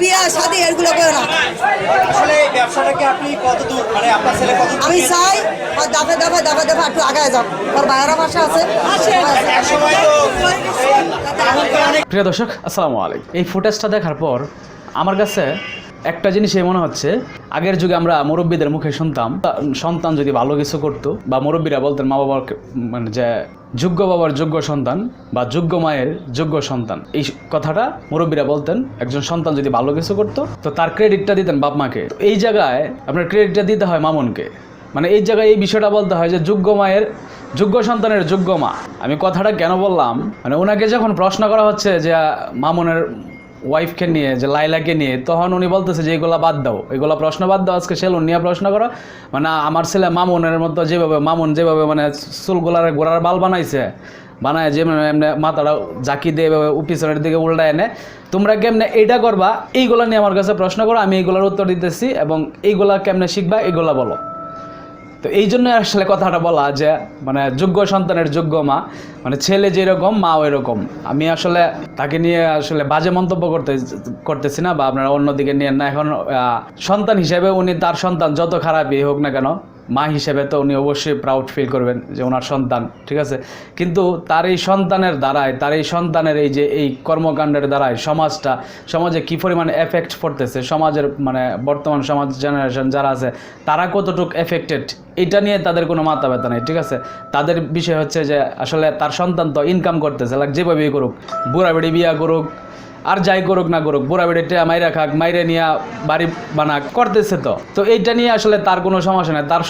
বিয়া শাদি এগুলো করে না। আমি চাই আর দাফে দাফে একটু আগায় যাও ওর বাইরা ভাষা আছে প্রিয় দর্শক আসসালামু আলাইকুম। এই ফুটেজটা দেখার পর আমার কাছে একটা জিনিসই মনে হচ্ছে, আগের যুগে আমরা মুরব্বীদের মুখে শুনতাম সন্তান যদি ভালো কিছু করতো, বা মুরব্বীরা বলতেন মা বাবার মানে যে যোগ্য বাবার যোগ্য সন্তান, বা যোগ্য মায়ের যোগ্য সন্তান, এই কথাটা মুরব্বীরা বলতেন, একজন সন্তান যদি ভালো কিছু করতো, তো তার ক্রেডিটটা দিতেন বাপ মাকে। এই জায়গায় আপনার ক্রেডিটটা দিতে হয় মামুনকে। মানে এই জায়গায় এই বিষয়টা বলতে হয় যে যোগ্য মায়ের যোগ্য সন্তানের যোগ্য মা। আমি কথাটা কেন বললাম? মানে ওনাকে যখন প্রশ্ন করা হচ্ছে যে মামুনের ওয়াইফকে নিয়ে, যে লাইলাকে নিয়ে, তখন উনি বলতেছে যে এগুলা বাদ দাও। এগুলা প্রশ্ন বাদ দাও, আজকে সেলুন নিয়ে প্রশ্ন করো। মানে আমার ছেলে মামুনের মতো যেভাবে, মামুন যেভাবে মানে চুলগুলার গোড়ার বাল বানাইছে, বানায় যে মানে এমনি মাথাটা জাকি দিয়ে পিছনের দিকে উল্টা এনে, তোমরা কেমনে এইটা করবা? এইগুলা নিয়ে আমার কাছে প্রশ্ন করো, আমি এইগুলোর উত্তর দিতেছি এবং এইগুলা কেমনে শিখবা, এইগুলা বলো। তো এই জন্য আসলে কথাটা বলা যে মানে যোগ্য সন্তানের যোগ্য মা মানে ছেলে যেরকম, মা ওই রকম আমি আসলে তাকে নিয়ে আসলে বাজে মন্তব্য করতে, করতেছি না বা আপনারা অন্যদিকে নিয়ে না। এখন সন্তান হিসেবে উনি তার সন্তান যত খারাপই হোক না কেন মা হিসেবে তো উনি অবশ্যই প্রাউড ফিল করবেন যে ওনার সন্তান, ঠিক আছে? কিন্তু তার এই সন্তানের দ্বারায়, তার এই সন্তানের এই যে এই কর্মকাণ্ডের দ্বারায় সমাজটা, সমাজে কী পরিমাণে এফেক্ট পড়তেছে, সমাজের মানে বর্তমান সমাজ জেনারেশন যারা আছে, তারা কতটুকু এফেক্টেড এটা নিয়ে তাদের কোনো মাথা ব্যথা নেই, ঠিক আছে? তাদের বিষয় হচ্ছে যে আসলে তার সন্তান তো ইনকাম করতেছে লাইক যেভাবেই করুক বেড়ি বিয়া করুক আর যাই করুক না করুক, বুড়া বেড়িটা মাইরা খাক, মাইরে নিয়ে বাড়ি বানাক, করতেছে তো। তো এইটা নিয়ে আসলে তার কোনো সমস্যা নেই। তার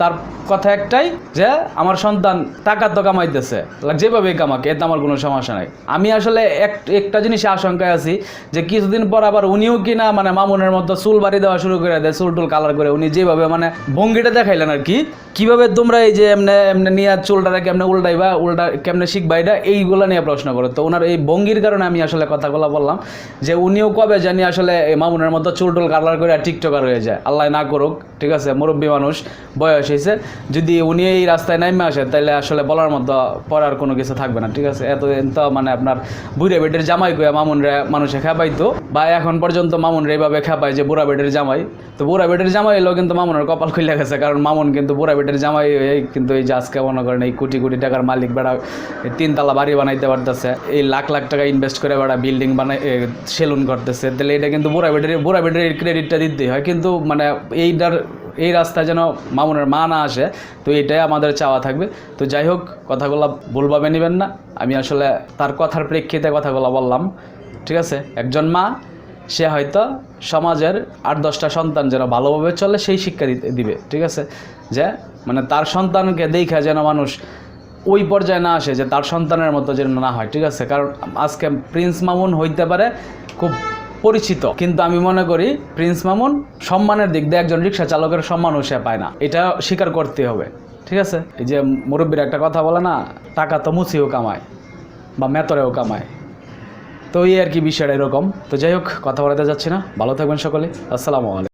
তার কথা একটাই যে, আমার সন্তান টাকা তো কামাইতেছে যেভাবে কামাক, এতে আমার কোনো সমস্যা নাই। আমি আসলে এক একটা জিনিসে আশঙ্কায় আছি যে, কিছুদিন পর আবার উনিও কিনা মানে মামুনের মতো চুল বাড়ি দেওয়া শুরু করে দেয়, চুল টুল কালার করে। উনি যেভাবে মানে ভঙ্গিটা দেখাইলেন আর কি, কীভাবে তোমরা এই যে এমনি এমনি নিয়ে চুলটারে কেমনে উল্টাইবা, উল্টা কেমনে শিখবা, এটা এইগুলো নিয়ে প্রশ্ন করো। তো ওনার এই ভঙ্গির কারণে আমি আসলে কথাগুলো বললাম যে উনিও কবে জানি আসলে মামুনের মতো চুল টুল কালার করে টিকটকার হয়ে যায়। আল্লাহ না করুক, ঠিক আছে? মুরব্বী মানুষ, বয়স হয়েছে যদি উনি এই রাস্তায় নামে আসে তাহলে আসলে বলার মতো পড়ার কোনো কিছু থাকবে না, ঠিক আছে? এতদিন তো মানে আপনার বুড়ে বেটের জামাই কয়ে মামুনরে মানুষে খেপাইতো। বা এখন পর্যন্ত মামুনরে এইভাবে খেপায় যে বুড়া বেটের জামাই। তো বুড়া বেটের জামাই এলো কিন্তু মামুনের কপাল খুলে গেছে, কারণ মামুন কিন্তু বুড়া বেটের জামাই হয়ে কিন্তু এই যে আজকে মনে করেন এই কোটি কোটি টাকার মালিক বেড়া, এই তিনতলা বাড়ি বানাইতে পারতেছে। এই লাখ লাখ টাকা ইনভেস্ট করে বেড়া বিল্ডিং বানাই সেলুন করতেছে। তাহলে এটা কিন্তু বুড়া বেটের বুড়া বেটের ক্রেডিটটা দিতেই হয়। কিন্তু মানে এইটার, এই রাস্তায় যেন মামুনের মা না আসে, তো এটাই আমাদের চাওয়া থাকবে। তো যাই হোক, কথাগুলো ভুলভাবে নেবেন না। আমি আসলে তার কথার প্রেক্ষিতে কথাগুলো বললাম। ঠিক আছে? একজন মা, সে হয়তো সমাজের আট দশটা সন্তান যেন ভালোভাবে চলে, সেই শিক্ষা দিতে, দিবে। ঠিক আছে? যে মানে তার সন্তানকে দেখা যেন মানুষ ওই পর্যায়ে না আসে যে তার সন্তানের মতো যেন না হয়, ঠিক আছে? কারণ আজকে প্রিন্স মামুন হইতে পারে খুব পরিচিত, কিন্তু আমি মনে করি প্রিন্স মামুন সম্মানের দিক দিয়ে একজন রিক্সা চালকের সম্মানও সে পায় না। এটা স্বীকার করতে হবে, ঠিক আছে? এই যে মুরব্বীর একটা কথা বলে না, টাকা তো মুছিও কামায় বা মেতরেও কামায়। তো এই আর কি বিষয়টা এরকম। তো যাই হোক, কথা বলাতে যাচ্ছি না। ভালো থাকবেন সকলে। আসসালামু আলাইকুম।